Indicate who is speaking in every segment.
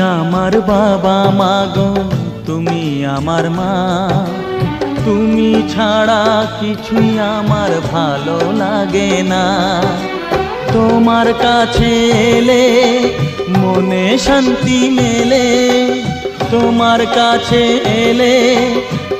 Speaker 1: আমার বাবা মাগো তুমি আমার মা। তুমি ছাড়া কিছুই আমার ভালো লাগে না। তোমার কাছে এলে মনে শান্তি মেলে। তোমার কাছে এলে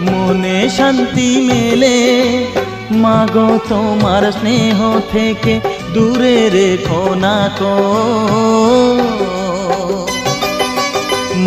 Speaker 1: মনে শান্তি মেলে। মাগো তোমার স্নেহ থেকে দূরে রেখো না কো